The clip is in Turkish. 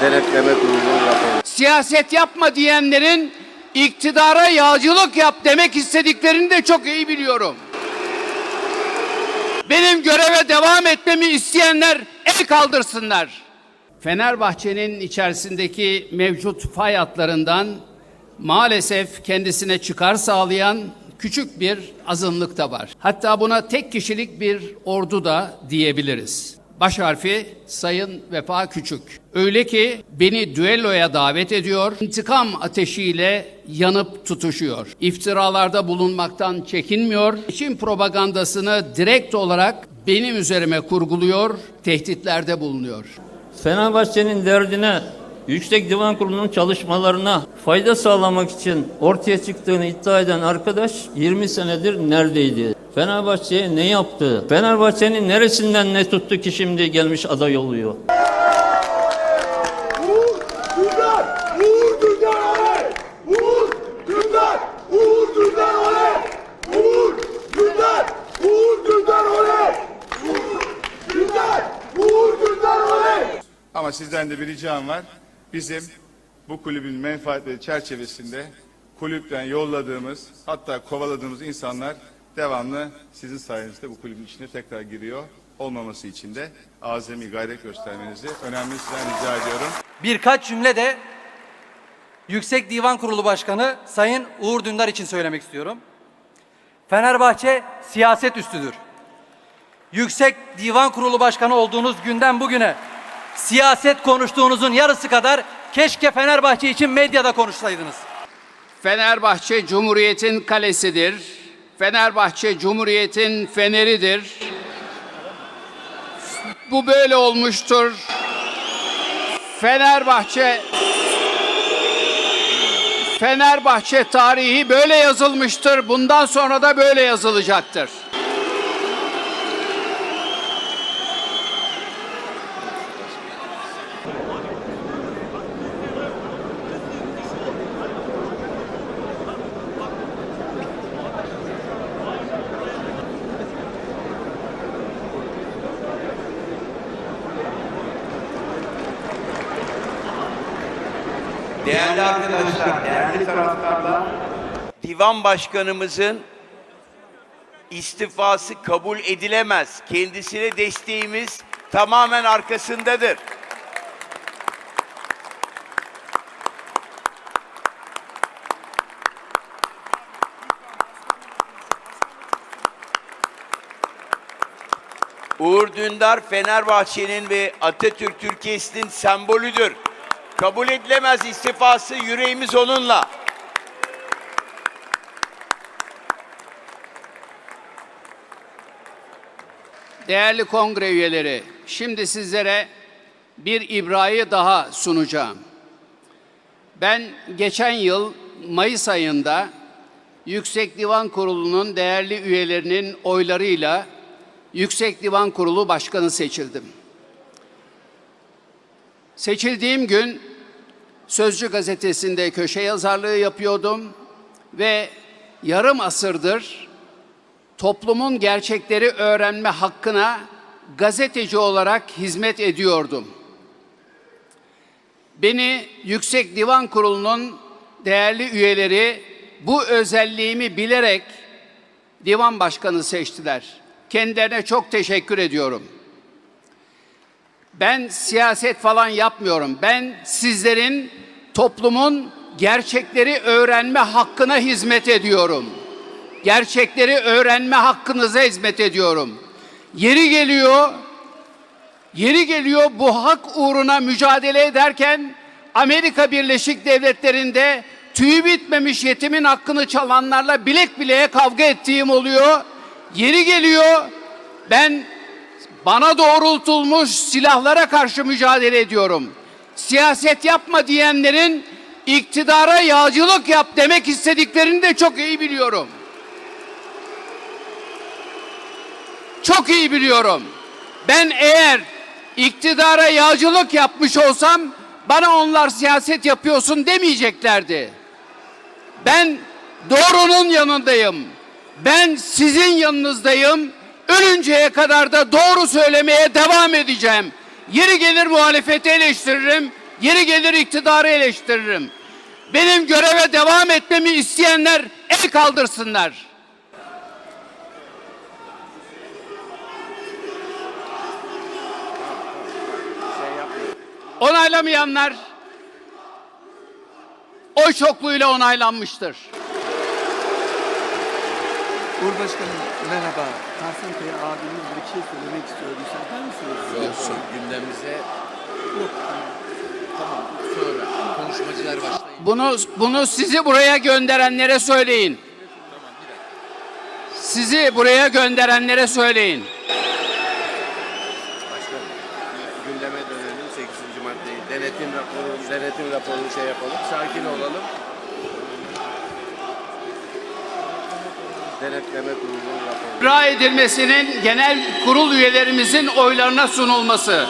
denetleme kurulu raporu. siyaset yapma diyenlerin iktidara yağcılık yap demek istediklerini de çok iyi biliyorum. Benim göreve devam etmemi isteyenler el kaldırsınlar. Fenerbahçe'nin içerisindeki mevcut fay hatlarından maalesef kendisine çıkar sağlayan küçük bir azınlık da var. Hatta buna tek kişilik bir ordu da diyebiliriz. Baş harfi Sayın Vefa Küçük. Öyle ki beni düelloya davet ediyor, intikam ateşiyle yanıp tutuşuyor. İftiralarda bulunmaktan çekinmiyor, için propagandasını direkt olarak benim üzerime kurguluyor, tehditlerde bulunuyor. Fenerbahçe'nin derdine, Yüksek Divan Kurulu'nun çalışmalarına fayda sağlamak için ortaya çıktığını iddia eden arkadaş 20 senedir neredeydi? Fenerbahçe'ye ne yaptı? Fenerbahçe'nin neresinden ne tuttu ki şimdi gelmiş aday oluyor? Ama sizden de bir ricam var. Bizim bu kulübün menfaatleri çerçevesinde kulüpten yolladığımız hatta kovaladığımız insanlar devamlı sizin sayenizde bu kulübün içine tekrar giriyor. Olmaması için de azami gayret göstermenizi önemli sizden rica ediyorum. Birkaç cümle de Yüksek Divan Kurulu Başkanı Sayın Uğur Dündar için söylemek istiyorum. Fenerbahçe siyaset üstüdür. Yüksek Divan Kurulu Başkanı olduğunuz günden bugüne siyaset konuştuğunuzun yarısı kadar keşke Fenerbahçe için medyada konuşsaydınız. Fenerbahçe Cumhuriyet'in kalesidir. Fenerbahçe Cumhuriyet'in feneridir. Bu böyle olmuştur. Fenerbahçe Fenerbahçe tarihi böyle yazılmıştır. Bundan sonra da böyle yazılacaktır. Değerli arkadaşlar, değerli taraftarlar, divan başkanımızın istifası kabul edilemez. Kendisine desteğimiz tamamen arkasındadır. Uğur Dündar Fenerbahçe'nin ve Atatürk Türkiye'sinin sembolüdür. Kabul edilemez istifası yüreğimiz onunla. Değerli kongre üyeleri, şimdi sizlere bir ibrayı daha sunacağım. Ben geçen yıl Mayıs ayında Yüksek Divan Kurulu'nun değerli üyelerinin oylarıyla Yüksek Divan Kurulu Başkanı seçildim. Seçildiğim gün Sözcü gazetesinde köşe yazarlığı yapıyordum ve yarım asırdır toplumun gerçekleri öğrenme hakkına gazeteci olarak hizmet ediyordum. Beni Yüksek Divan Kurulu'nun değerli üyeleri bu özelliğimi bilerek divan başkanı seçtiler. Kendilerine çok teşekkür ediyorum. Ben siyaset falan yapmıyorum. Ben sizlerin toplumun gerçekleri öğrenme hakkına hizmet ediyorum. Gerçekleri öğrenme hakkınıza hizmet ediyorum. Yeri geliyor, yeri geliyor bu hak uğruna mücadele ederken Amerika Birleşik Devletleri'nde tüyü bitmemiş yetimin hakkını çalanlarla bilek bileğe kavga ettiğim oluyor. Yeri geliyor ben bana doğrultulmuş silahlara karşı mücadele ediyorum. Siyaset yapma diyenlerin iktidara yağcılık yap demek istediklerini de çok iyi biliyorum. Çok iyi biliyorum. Ben eğer iktidara yağcılık yapmış olsam bana onlar siyaset yapıyorsun demeyeceklerdi. Ben doğrunun yanındayım. Ben sizin yanınızdayım. Ölünceye kadar da doğru söylemeye devam edeceğim. Yeri gelir muhalefeti eleştiririm. Yeri gelir iktidarı eleştiririm. Benim göreve devam etmemi isteyenler el kaldırsınlar. Onaylamayanlar oy çokluğuyla onaylanmıştır. Uğur Başkanım merhaba. Tahsin Bey abimiz bir şey söylemek istiyor. Müsaade misiniz? Yok, şu gündemimize tamam sonra konuşmacılar başlayın. Bunu bunu sizi buraya gönderenlere söyleyin. Sizi buraya gönderenlere söyleyin. Başkanım gündeme dönelim 8. maddeyi. Denetim raporu, denetim raporunu şey yapalım. Sakin olalım. Denetleme raporu. İcra edilmesinin genel kurul üyelerimizin oylarına sunulması.